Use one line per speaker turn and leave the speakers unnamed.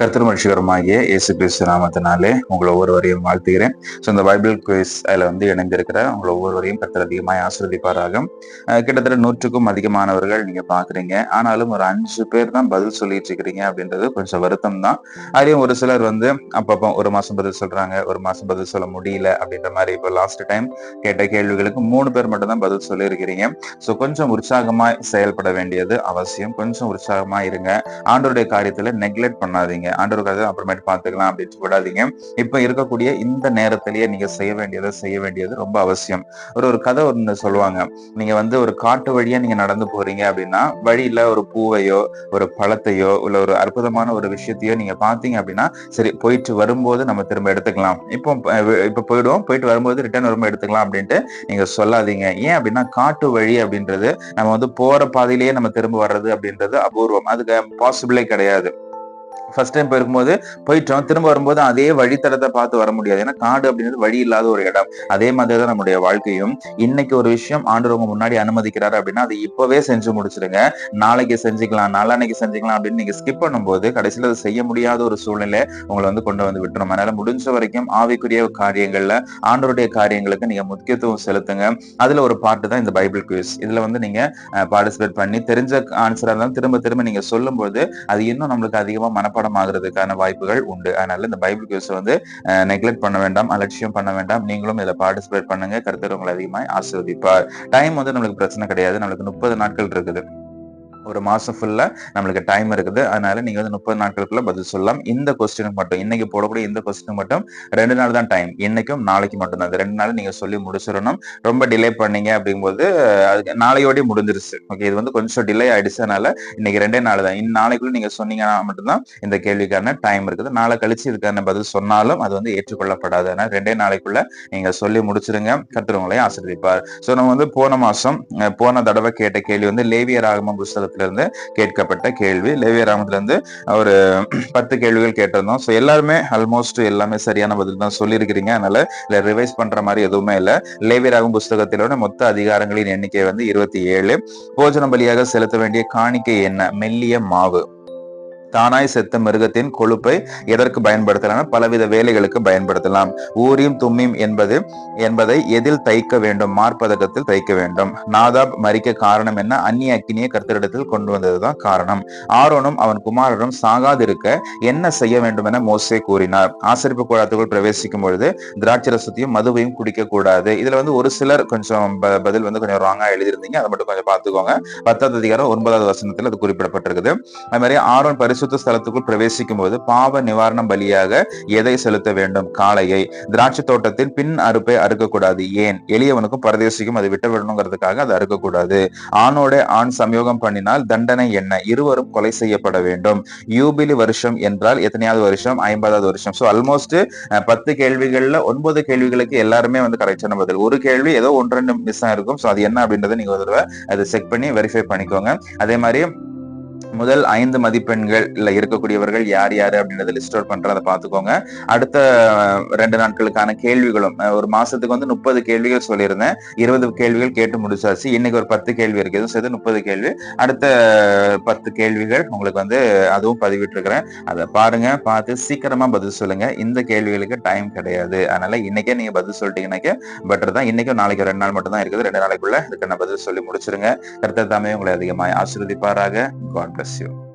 கர்த்தர் மனுஷகரமாகிய இயேசு கிறிஸ்து நாமத்தினாலே உங்களை ஒவ்வொருவரையும் வாழ்த்துகிறேன். ஸோ இந்த பைபிள் குவிஸ் அதில் வந்து இணைந்திருக்கிற உங்களை ஒவ்வொருவரையும் கர்த்தர் அதிகமாக ஆசிர்வதிப்பாராக. கிட்டத்தட்ட நூற்றுக்கும் அதிகமானவர்கள் நீங்கள் பார்க்குறீங்க. ஆனாலும் ஒரு அஞ்சு பேர் தான் பதில் சொல்லிட்டு இருக்கிறீங்க அப்படின்றது கொஞ்சம் வருத்தம் தான் அதுலயும் ஒரு சிலர் வந்து அப்பப்போ ஒரு மாதம் பதில் சொல்கிறாங்க ஒரு மாதம் பதில் சொல்ல முடியல அப்படின்ற மாதிரி இப்போ லாஸ்ட் டைம் கேட்ட கேள்விகளுக்கு மூணு பேர் மட்டும் தான் பதில் சொல்லியிருக்கிறீங்க. ஸோ கொஞ்சம் உற்சாகமாக செயல்பட வேண்டியது அவசியம். கொஞ்சம் உற்சாகமாக இருங்க. ஆண்டோருடைய காரியத்தில் நெக்லெக்ட் பண்ணாதீங்க. ஆண்டவருக்காக கதை அப்புறமேட்டு பார்த்துக்கலாம் அப்படின்னு விடாதீங்க இப்ப இருக்கக்கூடிய இந்த நேரத்திலேயே நீங்க செய்ய வேண்டியதை செய்ய வேண்டியது ரொம்ப அவசியம். ஒரு ஒரு கதை ஒன்று சொல்லுவாங்க. நீங்க வந்து ஒரு காட்டு வழியா நீங்க நடந்து போறீங்க அப்படின்னா வழியில ஒரு பூவையோ ஒரு பழத்தையோ இல்ல ஒரு அற்புதமான ஒரு விஷயத்தையோ நீங்க பாத்தீங்க அப்படின்னா சரி போயிட்டு வரும்போது நம்ம திரும்ப எடுத்துக்கலாம். இப்போ இப்போ இப்ப போயிடுவோம். போயிட்டு வரும்போது ரிட்டர்ன் வரும்போது எடுத்துக்கலாம் அப்படின்ட்டு நீங்க சொல்லாதீங்க. ஏன் அப்படின்னா காட்டு வழி அப்படின்றது நம்ம வந்து போற பாதையிலேயே நம்ம திரும்ப வர்றது அப்படின்றது அபூர்வம். அதுக்கு பாசிபிளே கிடையாது. ஃபர்ஸ்ட் டைம் போயிருக்கும்போது போயிட்டோம் திரும்ப வரும்போது அதே வழித்தடத்தை பார்த்து வர முடியாது. ஏன்னா காடு அப்படின்றது வழி இல்லாத ஒரு இடம். அதே மாதிரி தான் நம்முடைய வாழ்க்கையும். இன்னைக்கு ஒரு விஷயம் ஆண்டவங்க முன்னாடி அனுமதிக்கிறாரு அப்படின்னா அதை இப்பவே செஞ்சு முடிச்சிடுங்க நாளைக்கு செஞ்சுக்கலாம் நாளானைக்கு செஞ்சுக்கலாம் அப்படின்னு நீங்க ஸ்கிப் பண்ணும்போது கடைசியில் அதை செய்ய முடியாத ஒரு சூழ்நிலை உங்களை வந்து கொண்டு வந்து விட்டுரும். அதனால முடிஞ்ச வரைக்கும் ஆவிக்குரிய காரியங்கள்ல ஆண்டோருடைய காரியங்களுக்கு நீங்க முக்கியத்துவம் செலுத்துங்க. அதுல ஒரு பாட்டு தான் இந்த பைபிள் குவிஸ் இதுல வந்து நீங்க பார்ட்டிசிபேட் பண்ணி தெரிஞ்ச ஆன்சரா இருந்தாலும் திரும்ப திரும்ப நீங்க சொல்லும்போது அது இன்னும் நம்மளுக்கு அதிகமா மனப்பாடம் ஆகுறதுக்கான வாய்ப்புகள் உண்டு. அதனால இந்த பைபிள் குவிஸ் வந்து நெக்லெக்ட் பண்ண வேண்டாம் அலட்சியம் பண்ண வேண்டாம். நீங்களும் இதில் பார்ட்டிசிபேட் பண்ணுங்க. கருத்தர் உங்களை அதிகமாக ஆசீர்வதிப்பார். டைம் வந்து நம்மளுக்கு பிரச்சனை கிடையாது. நம்மளுக்கு முப்பது நாட்கள் இருக்குது. ஒரு மாசம் ஃபுல்லா நம்மளுக்கு டைம் இருக்குது. அதனால நீங்க வந்து முப்பது நாட்களுக்குள்ள பதில் சொல்லலாம். இந்த கொஸ்டினுக்கு மட்டும் இன்னைக்கு போடக்கூடிய இந்த கொஸ்டினுக்கு மட்டும் ரெண்டு நாள் தான் டைம் இன்னைக்கும் நாளைக்கு மட்டும் தான் ரெண்டு நாள் நீங்க சொல்லி முடிச்சிடணும். ரொம்ப டிலே பண்ணீங்க அப்படிங்கும்போது அது நாளையோடய முடிஞ்சிருச்சு. ஓகே இது வந்து கொஞ்சம் டிலே ஆயிடுச்சு. அதனால இன்னைக்கு ரெண்டே நாள் தான். இன்னும் நாளைக்குள்ள நீங்க சொன்னீங்கன்னா மட்டும்தான் இந்த கேள்விக்கான டைம் இருக்குது. நாளை கழிச்சு இதுக்கான பதில் சொன்னாலும் அது வந்து ஏற்றுக்கொள்ளப்படாது. அதனால ரெண்டே நாளைக்குள்ள நீங்க சொல்லி முடிச்சிருங்க. கர்த்தர் உங்களை ஸோ நம்ம வந்து போன மாசம் போன தடவை கேட்ட கேள்வி வந்து லேவிய ராகமம் புஸ்தகத்தை இருந்து கேட்கப்பட்ட கேள்வி. லேவிய ராகமத்துல இருந்து ஒரு பத்து கேள்விகள் கேட்டிருந்தோம். ஸோ எல்லாருமே ஆல்மோஸ்ட் எல்லாமே சரியான பதில் தான் சொல்லியிருக்கிறீங்க. அதனால இல்லை ரிவைஸ் பண்ற மாதிரி எதுவுமே இல்லை. லேவிய ராகம் புஸ்தகத்திலோட மொத்த அதிகாரங்களின் எண்ணிக்கை வந்து இருபத்தி ஏழு. போஜன பலியாக செலுத்த வேண்டிய காணிக்கை என்ன? மெல்லிய மாவு. தானாய் செத்த மிருகத்தின் கொழுப்பை எதற்கு பயன்படுத்தலாம் பலவித வேலைகளுக்கு பயன்படுத்தலாம். ஊரியும் தும்மியும் என்பது என்பதை எதில் தைக்க வேண்டும்? மார்பதக்கத்தில் தைக்க வேண்டும். நாதாப் மறிக்க காரணம் என்ன? அந்நிய அக்கினியை கர்த்தரிடத்தில் கொண்டு வந்ததுதான் காரணம். ஆரோனும் அவன் குமாரனும் சாகாதிருக்க என்ன செய்ய வேண்டும் என மோசே கூறினார். ஆசிரிப்பு கூடாரத்துக்குள் பிரவேசிக்கும் பொழுது திராட்சரசத்தையும் மதுவையும் குடிக்க கூடாது. இதுல வந்து ஒரு சிலர் கொஞ்சம் பதில் வந்து கொஞ்சம் ராங்கா எழுதியிருந்தீங்க. அதை மட்டும் கொஞ்சம் பார்த்துக்கோங்க. பத்தாவது அதிகாரம் ஒன்பதாவது வசனத்தில் அது குறிப்பிடப்பட்டிருக்குது. அது மாதிரி ஆரோன் பரிசு பரிசுத்த ஸ்தலத்துக்குள் பிரவேசிக்கும் போது பாவ நிவாரணம் பலியாக எதை செலுத்த வேண்டும்? காளையை. திராட்சை தோட்டத்தின் பின் அறுப்பை அறுக்கக்கூடாது. ஏன்? எளியவனுக்கும் பரதேசிக்கும் அதை விட்டு விடணுங்கிறதுக்காக அதை அறுக்கக்கூடாது. ஆணோட ஆண் சமயோகம் பண்ணினால் தண்டனை என்ன? இருவரும் கொலை செய்யப்பட வேண்டும். யூபிலி வருஷம் என்றால் எத்தனையாவது வருஷம்? ஐம்பதாவது வருஷம். ஸோ ஆல்மோஸ்ட் பத்து கேள்விகள்ல ஒன்பது கேள்விகளுக்கு எல்லாருமே வந்து கரெக்டான பதில். ஒரு கேள்வி ஏதோ ஒன்று ரெண்டு மிஸ் ஆயிருக்கும். ஸோ அது என்ன அப்படின்றத நீங்க ஒரு தடவை அதை செக் பண்ணி வெரிஃபை பண்ணிக்கோங்க. அதே மாதிரி முதல் ஐந்து மதிப்பெண்கள்ல இருக்கக்கூடியவர்கள் யார் யார் அப்படின்றத லிஸ்ட் அவுட் பண்றதை பார்த்துக்கோங்க. அடுத்த ரெண்டு நாட்களுக்கான கேள்விகளும் ஒரு மாசத்துக்கு வந்து முப்பது கேள்விகள் சொல்லியிருந்தேன். இருபது கேள்விகள் கேட்டு முடிச்சாச்சு. இன்னைக்கு ஒரு பத்து கேள்வி இருக்கு. எதுவும் சேர்த்து முப்பது கேள்வி. அடுத்த பத்து கேள்விகள் உங்களுக்கு வந்து அதுவும் பதிவிட்டிருக்கிறேன். அதை பாருங்க பார்த்து சீக்கிரமா பதில் சொல்லுங்க. இந்த கேள்விகளுக்கு டைம் கிடையாது. அதனால இன்னைக்கே நீங்க பதில் சொல்லிட்டீங்கன்னாக்க பெட்டர் தான். இன்னைக்கும் நாளைக்கு ரெண்டு நாள் மட்டும் தான் இருக்குது. ரெண்டு நாளைக்குள்ள இதுக்கு நான் பதில் சொல்லி முடிச்சிருங்க. கருத்து தாமே உங்களை அதிகமாக ஆசீர்வதிப்பாராக. God aconteceu.